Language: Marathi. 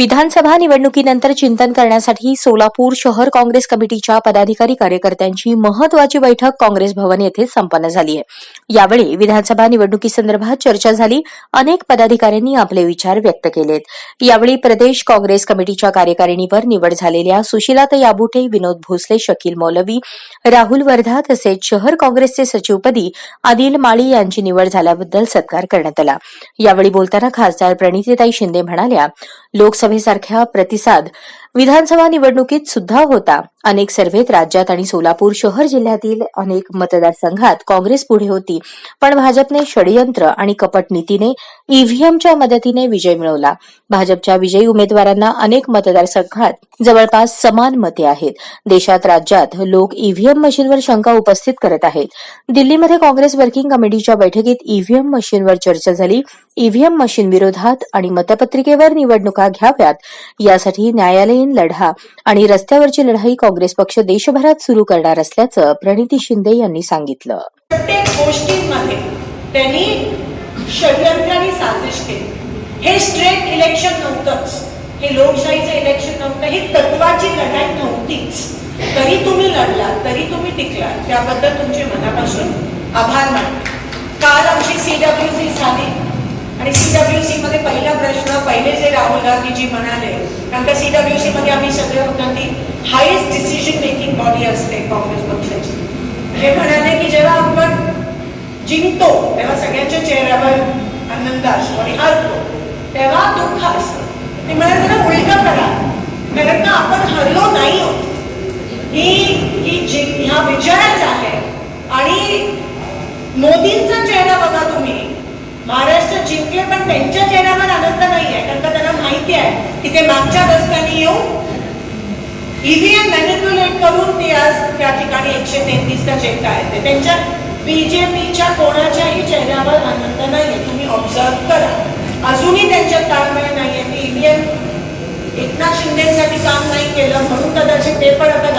विधानसभा निवडणुकीनंतर चिंतन करण्यासाठी सोलापूर शहर काँग्रेस कमिटीच्या पदाधिकारी कार्यकर्त्यांची महत्वाची बैठक काँग्रेस भवन येथे संपन्न झाली आहे. यावेळी विधानसभा निवडणुकीसंदर्भात चर्चा झाली. अनेक पदाधिकाऱ्यांनी आपले विचार व्यक्त केलेत. यावेळी प्रदेश काँग्रेस कमिटीच्या कार्यकारिणीवर निवड झालेल्या सुशीला तयाबुटे विनोद भोसले शकील मौलवी राहुल वर्धा तसेच शहर काँग्रेसचे सचिवपदी आदिल माळी यांची निवड झाल्याबद्दल सत्कार करण्यात आला. यावेळी बोलताना खासदार प्रणितीताई शिंदे म्हणाल्या लोकसभा सभेसारख्या प्रतिसाद विधानसभा निवडणुकीत सुद्धा होता. अनेक सर्व्हेत राज्यात आणि सोलापूर शहर जिल्ह्यातील अनेक मतदारसंघात काँग्रेस पुढे होती. पण भाजपने षडयंत्र आणि कपट नीतीने ईव्हीएमच्या मदतीने विजय मिळवला. भाजपच्या विजयी उमेदवारांना अनेक मतदारसंघात जवळपास समान मते आहेत. देशात राज्यात लोक ईव्हीएम मशीनवर शंका उपस्थित करत आहेत. दिल्लीमध्ये काँग्रेस वर्किंग कमिटीच्या बैठकीत ईव्हीएम मशीनवर चर्चा झाली. ईव्हीएम मशीन विरोधात आणि मतपत्रिकेवर निवडणुका घ्याव्यात यासाठी न्यायालय न्यायालयीन लढा आणि रस्त्यावरची लढाई काँग्रेस पक्ष देशभरात सुरू करणार असल्याचं प्रणिती शिंदे यांनी सांगितलं. प्रत्येक गोष्टींमध्ये त्यांनी षडयंत्र आणि साजिश केली. हे स्ट्रेट इलेक्शन नव्हतंच. हे लोकशाहीचं इलेक्शन नव्हतं. ही तत्वाची लढाई नव्हतीच. तरी तुम्ही लढला तरी तुम्ही टिकला त्याबद्दल तुमचे मनापासून आभार मानतो काल आमची सीडब्ल्यूसी झाली आणि सीडब्ल्यूसी मध्ये पहिला प्रश्न पहिले जे राहुल गांधीजी म्हणाले कारण का सीडब्ल्यूसी मध्ये आम्ही सगळे होतो ती हायेस्ट डिसिजन मेकिंग बॉडी असते काँग्रेस पक्षाची. हे म्हणाले की जेव्हा आपण जिंकतो तेव्हा सगळ्यांच्या चेहऱ्यावर आनंद असतो आणि हरतो. तेव्हा दुःख असतं. ते म्हणाले जरा उलटा करा. कारण का आपण हरलो नाही आहोत? ही ही जी ह्या विजयाच आहे आणि मोदींचा महाराष्ट्र जिंकले पण त्यांच्या चेहऱ्यावर आनंद नाही आहे कारण का त्यांना माहिती आहे की ते मागच्या दशकांनी येऊन ईव्हीएम मॅनिप्युलेट करून ते आज त्या ठिकाणी एकशे तेहतीसचा चेक आहेत ते त्यांच्या बीजेपीच्या कोणाच्याही चेहऱ्यावर आनंद नाहीये. तुम्ही ऑब्झर्व करा. अजूनही त्यांच्यात ताळमेळ नाहीये. की ईव्हीएम एकनाथ शिंदेसाठी काम नाही केलं म्हणून कदाचित ते पण आता